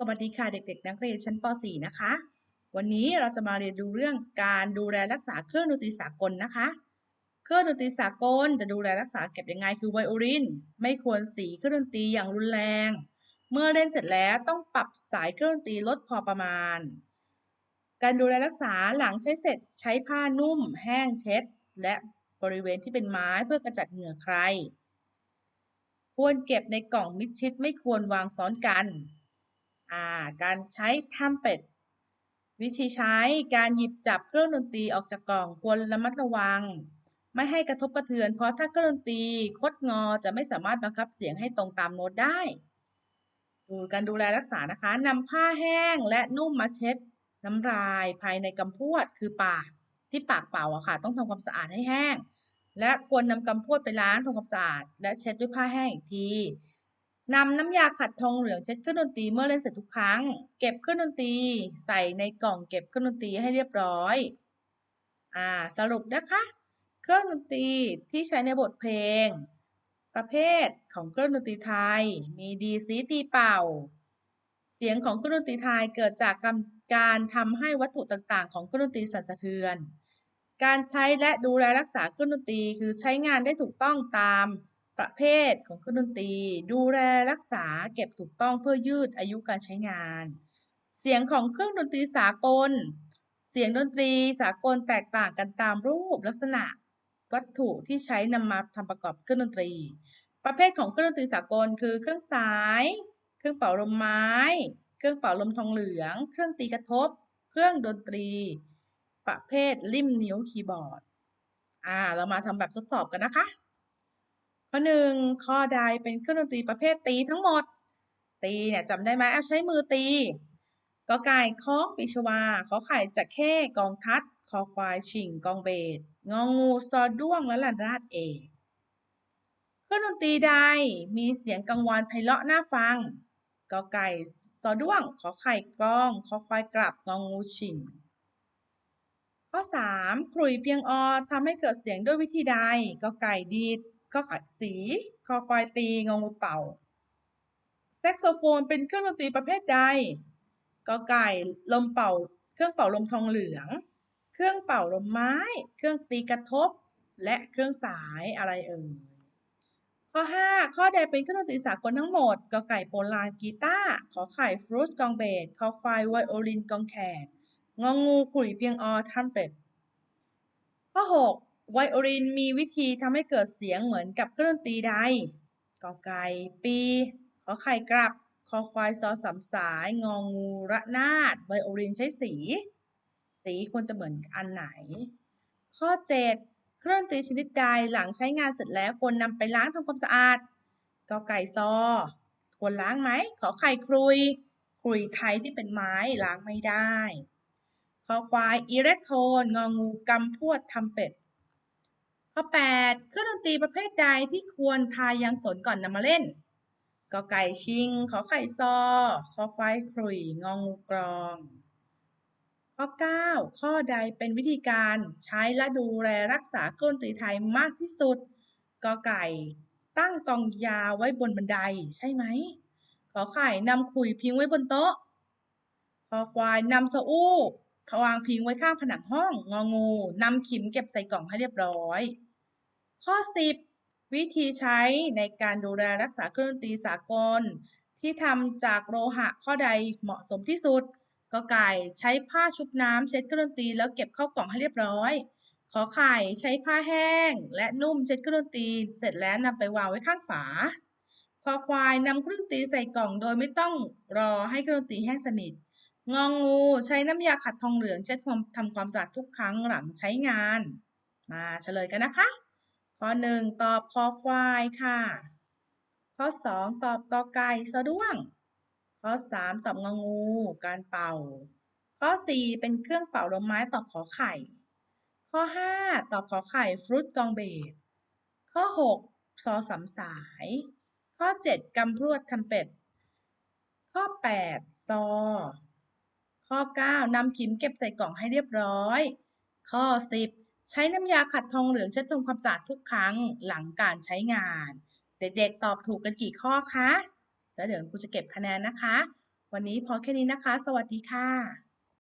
สวัสดีค่ะเด็ก ๆ นักเรียนชั้นป .4 นะคะ วันนี้เราจะมาเรียนรู้เรื่องการดูแลรักษาเครื่องดนตรีสากลนะคะ เครื่องดนตรีสากลจะดูแลรักษาเก็บยังไงคือไวโอลิน ไม่ควรสีเครื่องดนตรีอย่างรุนแรง เมื่อเล่นเสร็จแล้วต้องปรับสายเครื่องดนตรีลดพอประมาณ การดูแลรักษาหลังใช้เสร็จใช้ผ้านุ่ม แห้งเช็ด และบริเวณที่เป็นไม้เพื่อกระจัดเหงื่อใคร ควรเก็บในกล่องมิดชิดไม่ควรวางซ้อนกัน การใช้ทำเป็ดวิธีใช้การหยิบจับเครื่องดนตรีออกจากกล่องควรระมัดระวัง ไม่ให้กระทบกระเทือน เพราะถ้าเครื่องดนตรีคดงอจะไม่สามารถบังคับเสียงให้ตรงตามโน้ตได้ดูการดูแลรักษานะคะนำผ้าแห้งและนุ่มมาเช็ดน้ำลายภายในกำพวดคือปากที่ปากเปล่าอะค่ะ ต้องทำความสะอาดให้แห้ง และควรนำกำพวดไปล้างทำความสะอาด และเช็ดด้วยผ้าแห้งอีกที นำน้ำยาขัดทองเหลืองเช็ดเครื่องดนตรีเมื่อเล่นเสร็จทุกครั้ง เก็บเครื่องดนตรีใส่ในกล่องเก็บเครื่องดนตรีให้เรียบร้อย อ่า สรุปนะคะ เครื่องดนตรีที่ใช้ในบทเพลง ประเภทของเครื่องดนตรีไทย มีดีซีตีเป่า เสียงของเครื่องดนตรีไทยเกิดจากการทำให้วัตถุต่างๆ ของเครื่องดนตรีสั่นสะเทือน การใช้และดูแลรักษาเครื่องดนตรีคือใช้งานได้ถูกต้องตาม ประเภทของเครื่องดนตรี ดูแลรักษาเก็บถูกต้องเพื่อยืดอายุการใช้งาน เสียงของเครื่องดนตรีสากล เสียงดนตรีสากลแตกต่างกันตามรูปลักษณะวัตถุที่ใช้นำมาทำประกอบเครื่องดนตรี ประเภทของเครื่องดนตรีสากลคือเครื่องสาย เครื่องเป่าลมไม้ เครื่องเป่าลมทองเหลือง เครื่องตีกระทบ เครื่องดนตรี ประเภทริมนิ้วคีย์บอร์ด อ่า เรามาทำแบบทดสอบกันนะคะ ข้อหนึ่งข้อใดเป็นเครื่องดนตรีประเภทตีทั้งหมด ตีเนี่ยจำได้ไหมเอาใช้มือตีกอไก่ค้องปีชวาขอไข่จะเข้กองทัดคอควายชิงกองเบสงองูซอด้วงและลันราดเอกเครื่องดนตรีใดมีเสียงกังวานไพเราะน่าฟังกอไก่ซอด้วง ขอไข่กล้องคอควายกลับงองูชิงข้อ 3 ขลุ่ยเพียงอทำให้เกิดเสียงด้วยวิธีใดกอไก่ดีด ก็ไก่สีคอควายตีงงูเป่า แซกโซโฟนเป็นเครื่องดนตรีประเภทใดกอไก่ลมเป่า เครื่องเป่าลมทองเหลือง เครื่องเป่าลมไม้ เครื่องตีกระทบ และเครื่องสายอะไรเอ่ยข้อ 5 ข้อใดเป็นเครื่องดนตรีสากลทั้งหมดกอไก่โปลานกีตาร์ขอไข่ฟรุตกองเบสคอควายไวโอลินกองแขกงองูขุยเพียงอทรัมเป็ตข้อ 6 ไวโอลินมีวิธีทำให้เกิดเสียงเหมือนกับเครื่องดนตรีใดกอไก่ปีขอไข่กลับ คอควายซอสามสาย งองูระนาดไวโอลินใช้สี สีควรจะเหมือนอันไหน ข้อ 7 เครื่องดนตรีชนิดใดหลังใช้งานเสร็จแล้วควรนำไปล้างทำความสะอาดกอไก่ซอ ควรล้างไหม ขอไข่ครุยครุยไทยที่เป็นไม้ล้างไม่ได้ คอควายอิเล็กโทนงองูกำพวดทำเป็ด ข้อ 8 เครื่องดนตรีประเภทใดที่ควรทายยังสนก่อนนำมาเล่นกอไก่ชิง ขอไข่ซอคอควายครุย งองูกรอง ข้อ 9 ข้อใดเป็นวิธีการใช้และดูแลรักษาเครื่องดนตรีไทยมากที่สุดกอไก่ ตั้งกองยาไว้บนบันไดใช่ไหม ขอไข่นำขุยพิงไว้บนโต๊ะคอควายนำสะอู้วางพิงไว้ข้างผนังห้อง งองูนำขิมเก็บใส่กล่องให้เรียบร้อย ข้อ 10 วิธีใช้ในการดูแลรักษาเครื่องดนตรีสากล ที่ทำจากโลหะข้อใดเหมาะสมที่สุดก็ไก่ใช้ผ้าชุบน้ำเช็ดเครื่องดนตรีแล้วเก็บเข้ากล่องให้เรียบร้อยขอไข่ใช้ผ้าแห้ง และนุ่มเช็ดเครื่องดนตรีเสร็จแล้วนำไปวางไว้ข้างฝาคอควายนำเครื่องดนตรีใส่กล่องโดยไม่ต้องรอให้เครื่องดนตรีแห้งสนิทงองูใช้น้ำยาขัดทองเหลืองเช็ดความทำความสะอาดทุกครั้งหลังใช้งาน มาเฉลยกันนะคะ ข้อ 1 ตอบคอควายค่ะ ข้อ 2 ตอบกอไก่สะด้วงข้อ 3 ตอบงงู การเป่า ข้อ 4 เป็นเครื่องเป่าลมไม้ตอบขอไข่ ข้อ 5 ตอบขอไข่ฟรุตกองเบสข้อ 6 ซอสามสาย ข้อ 7 กำพรวดทำเป็ด ข้อ 8 ซอ ข้อ 9นำขิมเก็บใส่กล่องให้เรียบร้อย ข้อ 10 ใช้น้ำยาขัดทองเหลืองเช็ดทำความสะอาดทุกครั้งหลังการใช้งาน เด็กๆตอบถูกกันกี่ข้อคะแล้วเดี๋ยวครูจะเก็บคะแนนนะคะ วันนี้พอแค่นี้นะคะ สวัสดีค่ะ